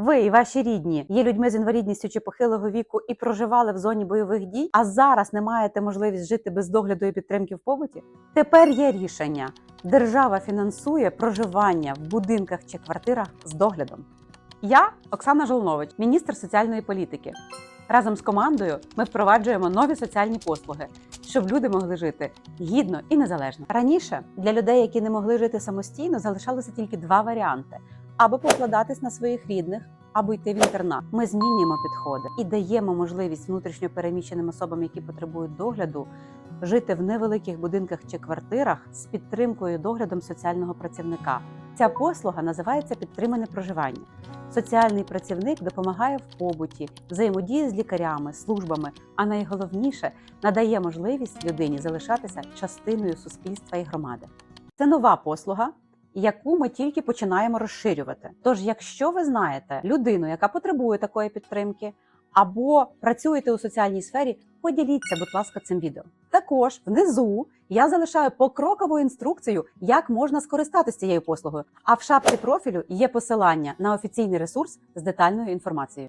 Ви і ваші рідні є людьми з інвалідністю чи похилого віку і проживали в зоні бойових дій, а зараз не маєте можливість жити без догляду і підтримки в побуті? Тепер є рішення. Держава фінансує проживання в будинках чи квартирах з доглядом. Я Оксана Жолнович, міністр соціальної політики. Разом з командою ми впроваджуємо нові соціальні послуги, щоб люди могли жити гідно і незалежно. Раніше для людей, які не могли жити самостійно, залишалося тільки два варіанти: або покладатись на своїх рідних, або йти в інтернат. Ми змінюємо підходи і даємо можливість внутрішньо переміщеним особам, які потребують догляду, жити в невеликих будинках чи квартирах з підтримкою доглядом соціального працівника. Ця послуга називається підтримане проживання. Соціальний працівник допомагає в побуті, взаємодіє з лікарями, службами, а найголовніше надає можливість людині залишатися частиною суспільства і громади. Це нова послуга, яку ми тільки починаємо розширювати. Тож, якщо ви знаєте людину, яка потребує такої підтримки, або працюєте у соціальній сфері, поділіться, будь ласка, цим відео. Також внизу я залишаю покрокову інструкцію, як можна скористатися цією послугою. А в шапці профілю є посилання на офіційний ресурс з детальною інформацією.